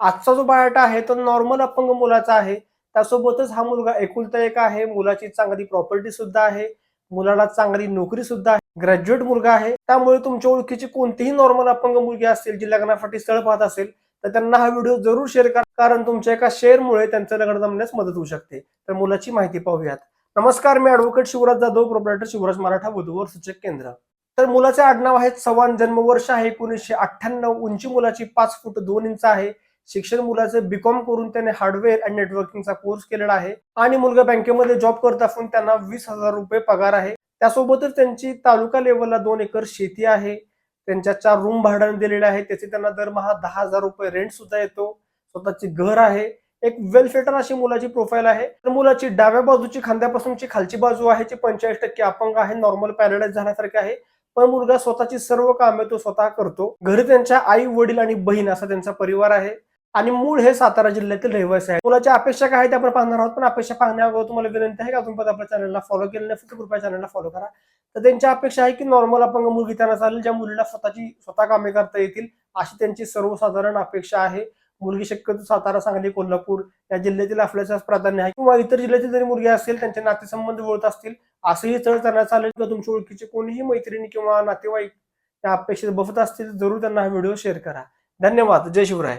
आजचा जो बायोटा आहे तो नॉर्मल अपंग मुलाचा आहे. त्यासोबतच हा मुलगा एकुलता एक आहे. मुलाची चांगली प्रॉपर्टी सुद्धा आहे. मुलाला चांगली नोकरी सुद्धा आहे. ग्रॅज्युएट मुलगा आहे. त्यामुळे तुमच्या ओळखीची कोणतीही नॉर्मल अपंग मुलगी असेल जी लग्नासाठी स्थळ पाहत असेल तर त्यांना हा व्हिडिओ जरूर शेअर करा. कारण तुमच्या एका शेअरमुळे त्यांचं लग्न जमण्यास मदत होऊ शकते. तर मुलाची माहिती पाहूयात. नमस्कार मी ऍडव्होकेट शिवराज जाधव प्रोपरायटर शिवराज मराठा वधूवर सूचक केंद्र. तर मुलाचे आडनाव आहेत चव्हाण जन्मवर्ष आहे एकोणीसशे अठ्ठ्याण्णव. उंची मुलाची पाच फूट दोन इंच आहे. शिक्षण मुलाचे बीकॉम करून त्याने हार्डवेअर अँड नेटवर्किंगचा कोर्स केलेला आहे. आणि मुलगा बँकेमध्ये जॉब करत असून त्यांना वीस हजार रुपये पगार आहे. त्यासोबतच त्यांची तालुका लेवलला दोन एकर शेती आहे. त्यांच्या चार रूम भाड्याने दिलेले आहे त्याचे त्यांना दरमहा दहा हजार रुपये रेंट सुद्धा येतो. स्वतःचे घर आहे. एक वेल फिटर अशी मुलाची प्रोफाईल आहे. तर मुलाची डाव्या बाजूची खांद्यापासूनची खालची बाजू आहे जी पंचेचाळीस टक्के अपंग आहे. नॉर्मल पॅरालाइज झाल्यासारखे आहे. पण मुलगा स्वतःची सर्व कामे तो स्वतः करतो. घरी त्यांच्या आई वडील आणि बहीण असा त्यांचा परिवार आहे. आणि मूळ हे सातारा जिल्ह्यातील रहिवासी आहे मुलाच्या अपेक्षा काय त्या आपण पाहणार आहोत. पण अपेक्षा पाहण्याअगोदर तुम्हाला विनंती आहे का अजून आपल्या चॅनलला फॉलो केलं नाही फक्त कृपया चॅनलला फॉलो करा. तर त्यांची अपेक्षा आहे की नॉर्मल अपंग मुलगी त्यांना चालेल ज्या मुलीला स्वतःची स्वतः कामे करता येतील अशी त्यांची सर्वसाधारण अपेक्षा आहे. मुलगी शक्यतो सातारा सांगली कोल्हापूर या जिल्ह्यातील असल्याचं प्राधान्य आहे. किंवा इतर जिल्ह्यातील जरी मुलगी असेल त्यांचे नातेसंबंध वळत असतील असंही चढ त्यांना चालेल किंवा तुमच्या ओळखीचे कोणीही मैत्रिणी किंवा नातेवाईक त्या अपेक्षेत बघत असतील जरूर त्यांना हा व्हिडिओ शेअर करा. धन्यवाद. जय शिवराय.